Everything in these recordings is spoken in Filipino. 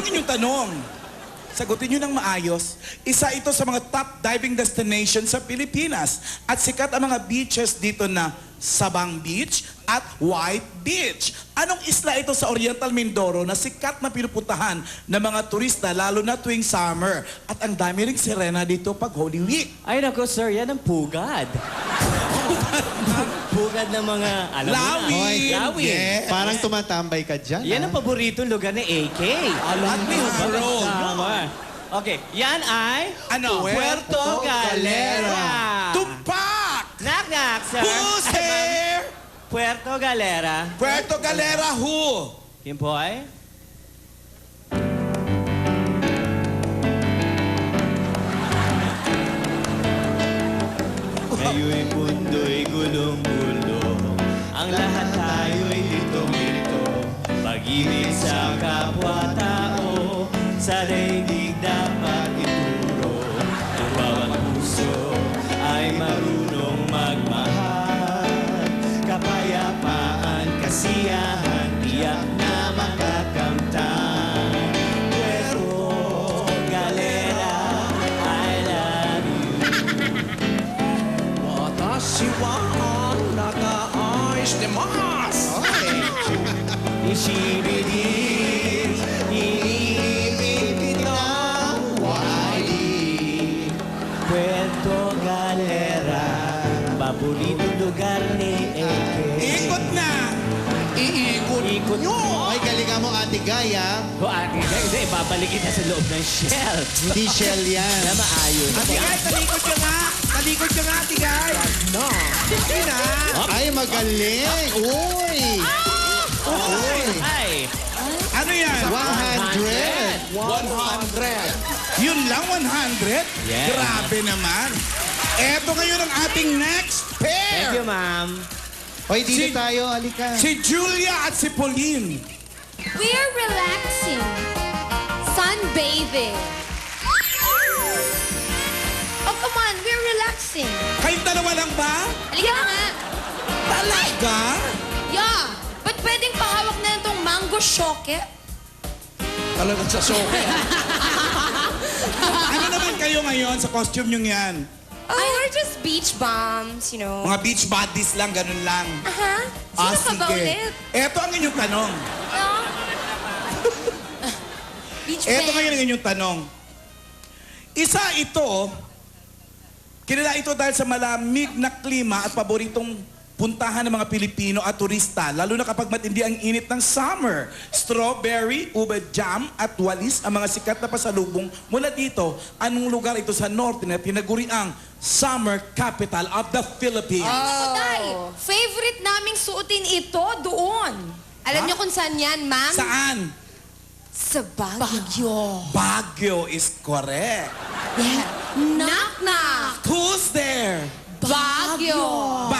ang inyong tanong. Sagutin nyo ng maayos. Isa ito sa mga top diving destination sa Pilipinas. At sikat ang mga beaches dito na Sabang Beach at White Beach. Anong isla ito sa Oriental Mindoro na sikat na pinupuntahan ng mga turista lalo na tuwing summer? At ang dami ring sirena dito pag Holy Week. Ay nako sir, yan ang pugad. pugad ng mga, alam mo na. Lawin! Lawin. Yes. Parang tumatambay ka dyan. Yan ah. ang paboritong lugar ni AK. Alam mo, bro. Tama. Okay, yan ay Ano? Puerto Galera. Tumpak! Knock knock, sir. Who's here? Puerto Galera. Puerto Galera who? Yun po ay? Ngayon'y mundo'y gulong-gulo. Ang lahat tayo'y litong-lito. Pag-ibig sa kapwa-tao Sa daigdig dapat Isibigin, iniibig ng wali Puerto Galera, paboritong lugar ni Eke Ikot na! Iikot Ikot nyo. Ay, galingan mo, Ate Gaya. O ate, hindi, ibabalik kita sa loob ng shell Hindi shell yan. na maayos Ate Guy, talikod ka nga. Talikod ka nga, Ate Guy. No. Hindi na. Ay, magaling. Uy! Uy! Yan? 100! 100. Yun lang, 100? Yeah. Grabe naman. Eto ngayon ang ating next thank you pair. ma'am Hoy, dito Si- tayo. Halika. Si Julia at si Pauline. We are relaxing. Sunbathing. Oh, come on. We're relaxing. Kayong dalawa lang ba? Halika na nga. Talaga? Yeah. Ba't pwedeng pahawak na itong mango shoke? Talagang sa soke. Ano naman kayo ngayon sa costume nyo yan? Oh, we're just beach bums, you know. Mga beach bodies lang, ganun lang. Aha. Sino ka ba ulit? Eto ang inyong tanong. No? beach Eto band. ngayon ang inyong tanong. Isa ito, kilala ito dahil sa malamig na klima at paboritong puntahan ng mga Pilipino at turista, lalo na kapag matindi ang init ng summer. Strawberry, ube jam at walis ang mga sikat na pasalubong mula dito. Anong lugar ito sa norte na tinaguri ang summer capital of the Philippines? Ako, Day. Favorite naming suotin ito doon. Alam niyo kung saan yan, ma'am? Saan? Sa Baguio. Baguio is correct. Yeah. Knock, knock. Who's there? Baguio. Baguio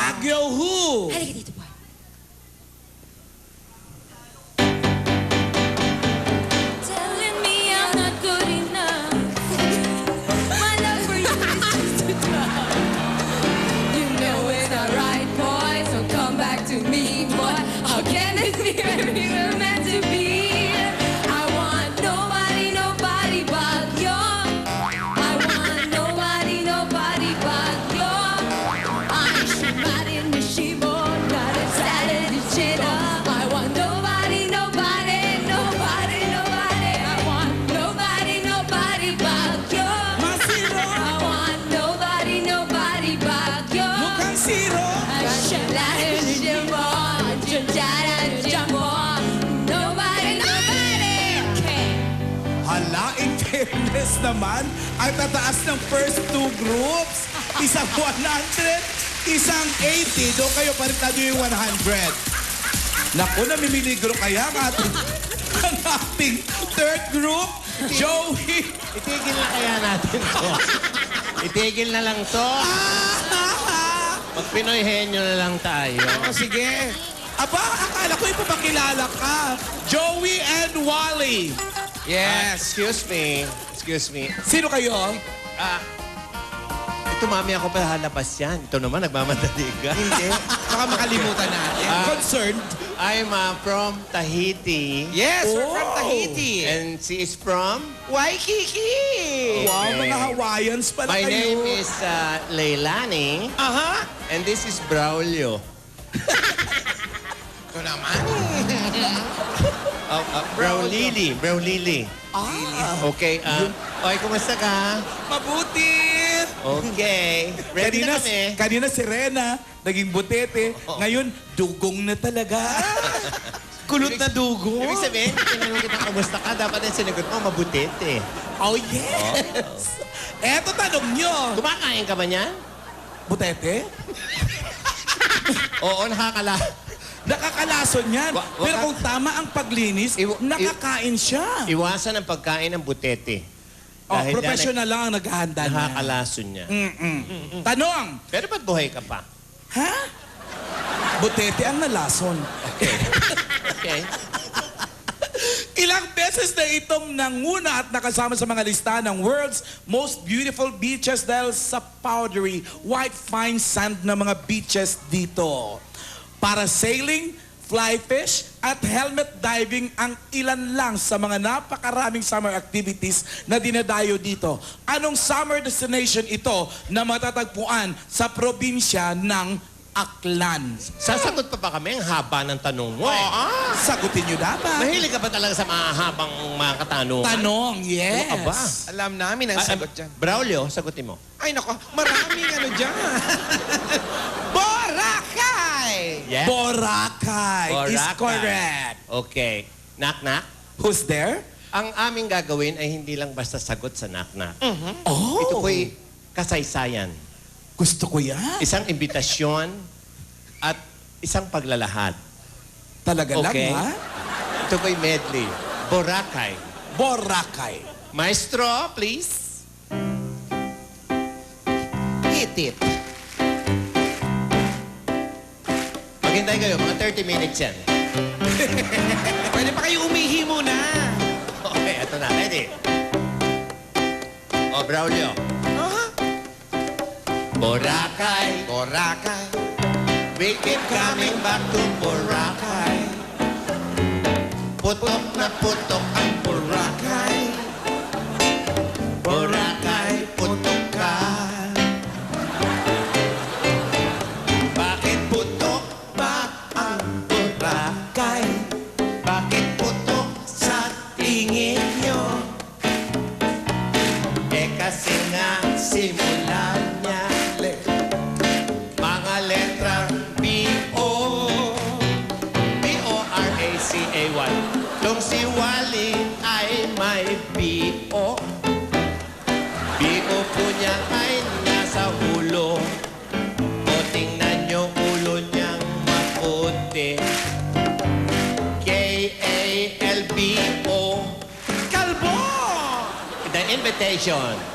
naman, ang tataas ng first two groups. Isang 100, isang 80. Doon kayo palitan nyo yung 100. Naku, namimiligro kaya ang ating, ang ating third group, Joey. Itigil na kaya natin to. Itigil na lang to. Pag Pinoy henyo na lang tayo. O sige. Aba, akala ko ipapakilala ka. Joey and Wally. Yes. excuse me. Excuse me. Sino kayo? Ah, ito mami ako pa halabas yan. Ito naman, nagmamadali ka. Hindi. Baka makalimutan natin. Concerned? I'm uh, from Tahiti. Yes, we're from Oh. Tahiti. And she is from? Waikiki. Wow, mga Hawaiians pala My kayo. name is uh, Leilani. Aha. And this is Braulio. Ito naman. Oh, uh, Braulili. Braulili. Ah, Okay. Uh, Oy, kumusta ka? mabuti. Okay. Ready kanina, na kami. kanina si Rena, naging butete. Ngayon, dugong na talaga. Kulot na dugo. Ibig sabihin, tinanong kita kumusta ka, dapat yung sinagot mo, mabutete. Oh, yes. Eto tanong nyo. Kumakain ka ba niyan? Butete? Oo, nakakala. Nakakalason yan. Wa- wa- Pero kung tama ang paglinis, Iwa- nakakain siya. Iwasan ang pagkain ng butete. Oh, Dahil professional lang ang naghahanda niya. Nakakalason niya. Mm-mm. Tanong, Pero ba't buhay ka pa? ha? Butete ang nalason. Okay. Ilang beses na itong nanguna at nakasama sa mga listahan ng world's most beautiful beaches dahil sa powdery, white fine sand na mga beaches dito. Para sailing, fly fish, at helmet diving ang ilan lang sa mga napakaraming summer activities na dinadayo dito. Anong summer destination ito na matatagpuan sa probinsya ng Aklan? Sasagot pa ba kami? Ang haba ng tanong mo eh. Sagutin nyo dapat. Mahilig ka ba talaga sa mahabang mga katanungan? Tanong, yes. Ano ka ba? Alam namin ang Ah, ah, sagot dyan. Braulio, sagutin mo. Ay, nako. Maraming ano dyan. Boracay! Boracay, is Boracay. correct. Okay. Knock-knock. Who's there? Ang aming gagawin ay hindi lang basta sagot sa knock-knock. Oh, Ito po'y kasaysayan. gusto ko yan. Isang imbitasyon at isang paglalahad. Talaga Okay. lang, ha? Ito po'y medley. Boracay. Boracay. Maestro, please. Hit it. Maghintay kayo, mga 30 minutes yan. Pwede pa kayo umihi muna. Okay, ito na. Ready? O, Braulio. Aha. Boracay. Boracay. We keep coming back to Boracay. Putok na putok ang Boracay. invitation.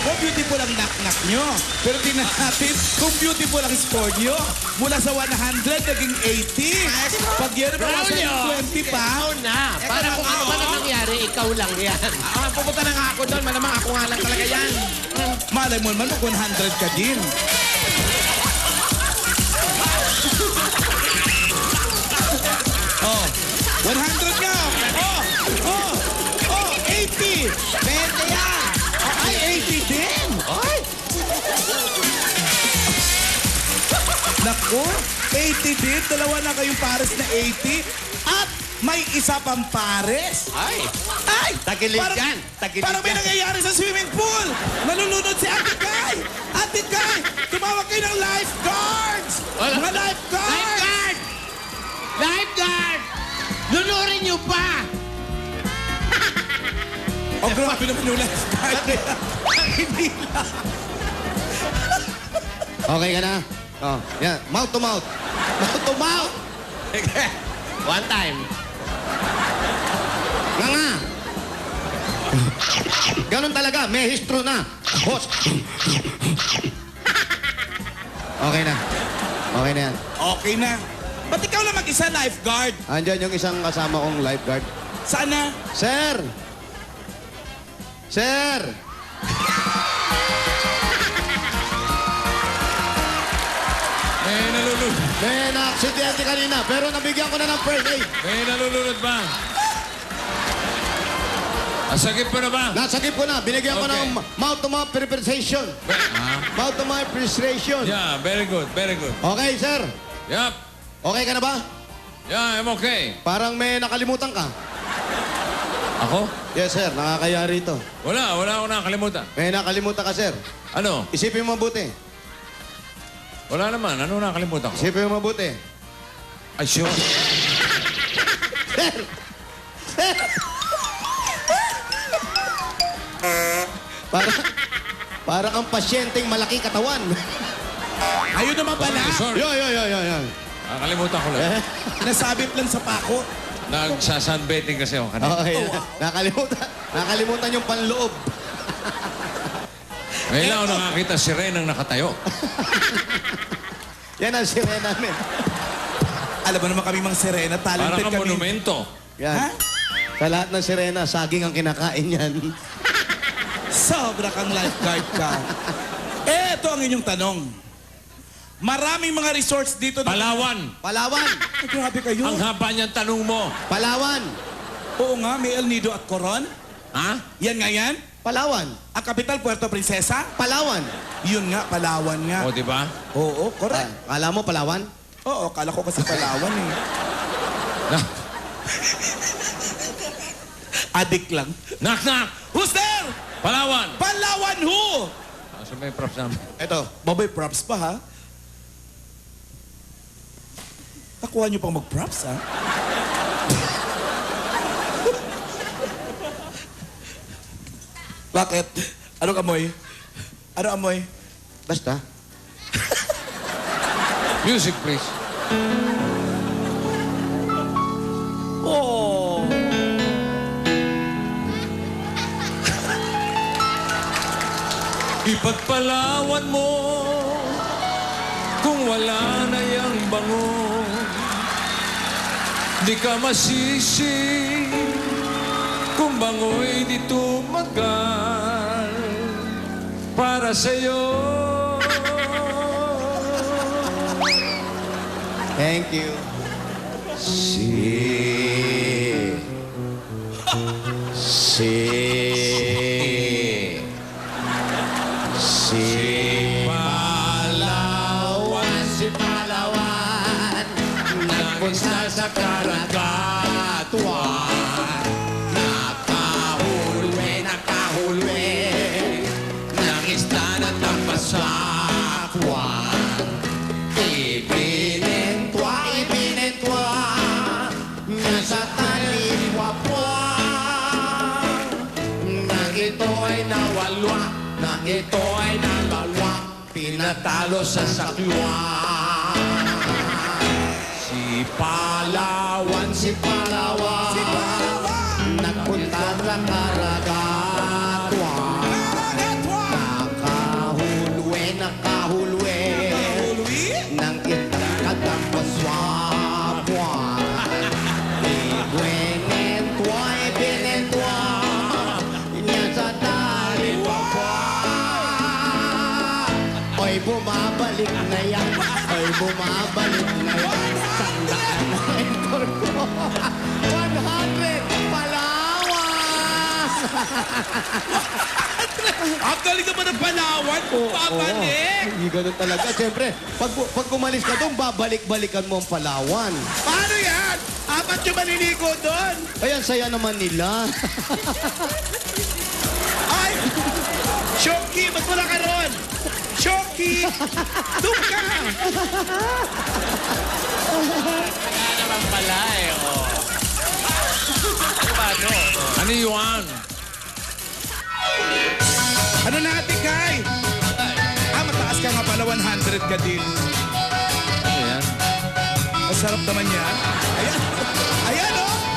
Na ako, beautiful ang knock-knock nyo. Pero tingnan natin kung beautiful ang score nyo. Mula sa 100, naging 80. Pag yan naman nasa 20 pa. Ikaw na. Para kung ano man ang nangyari, ikaw lang yan. Ah, pupunta na nga ako doon. Malamang ako nga lang talaga yan. Malay mo naman, mag 100 ka din. oh, 100 ka! Oh, oh, oh, 80! Naku, 80 din. Dalawa na kayong pares na 80. At may isa pang pares. Ay! Ay! Tagilid Parang- yan. Tagilid Parang may nangyayari sa swimming pool. Nalulunod si Ate Guy. Ate Guy, tumawag kayo ng lifeguards. Wala. Mga lifeguards. Lifeguard! Lifeguard! Lunurin niyo pa! Oh, grabe naman yung lifeguard. Hindi lang. Okay ka na? Oh, yan. Mouth to mouth. Mouth to mouth. One time. Nga nga. Ganon talaga, may histro na. Host. Okay na. Okay na yan. Okay na. Ba't ikaw lang mag-isa lifeguard? Andyan yung isang kasama kong lifeguard. Sana? Sir! Sir! May na-aksidente kanina, pero nabigyan ko na ng first aid. May nalulunod ba? Asagip pa na ba? Nasagip ko na, binigyan ko Okay. ng mouth-to-mouth preparation. Ah, Mouth-to-mouth preparation. yeah, very good, very good. Okay, sir. Yup. Okay ka na ba? Yeah, I'm okay. Parang may nakalimutan ka. Ako? Yes, sir. Nakakaya rito. Wala, wala akong nakalimutan. May nakalimutan ka, sir. Ano? Isipin mo mabuti. Wala naman. Ano nakalimutan ko? Isipin mo mabuti. Ay, sure. Para, para kang pasyenteng malaki katawan. Ayun naman pala. Sorry, sorry. Yo, yo, yo, yo, yo. Nakalimutan ko lang. Eh? Nasabit lang sa pako. Nagsasunbetting kasi ako kanina. Okay. Nakalimutan. Nakalimutan yung panloob. Ngayon lang ako nakakita si Ren ang nakatayo. Yan ang sirena namin. Alam mo naman kami mga sirena, Para talented kang kami. monumento. Yan. Ha? Sa lahat ng sirena, saging ang kinakain yan. Sobra kang lifeguard ka. Eto ang inyong tanong. Maraming mga resorts dito. na- Palawan. Palawan! Ay, grabe kayo. Ang haba niyang tanong mo. Palawan! Oo nga, may El Nido at Coron. Ha? Yan nga yan. Palawan! Ang kapital, Puerto Princesa. Palawan! Yun nga, Palawan nga. O, di ba? Oo, Ah, correct. kala mo Palawan? Oo, kala ko kasi Palawan eh. Adik lang. knock, knock. Who's there? Palawan. Palawan who? Asa may props namin? Ito. Babay props pa ha? Nakuha niyo pang mag-props ha? Bakit? Anong amoy? Ano amoy? Basta. Music, please. Oh. Ipagpalawan mo kung wala na yang bango. Di ka masisi kung bango'y di tumagal para sa'yo. Thank you. Si. Si. Si. Palawan, si Palawan, nagpunta sa karagatuan. Ito ay nalalwa, pinatalo sa saklwan. Yan. Oy, bumabalik na yan. Sandaan na ito ko. 100! Palawan! Ang galing naman ng Palawan. Babalik. Hindi ganun talaga. Siyempre, pag, pag umalis ka doon, babalik-balikan mo ang Palawan. Paano yan? Apat yung maliligo doon. Ayan, saya naman nila. Ay! Shoki, ba't wala ka ron? Shoki! Doon ka! Ano yun? Ano natin, Kai? Ah, mataas ka nga pala, 100 ka din. Ano yan? Masarap naman yan. Ayan.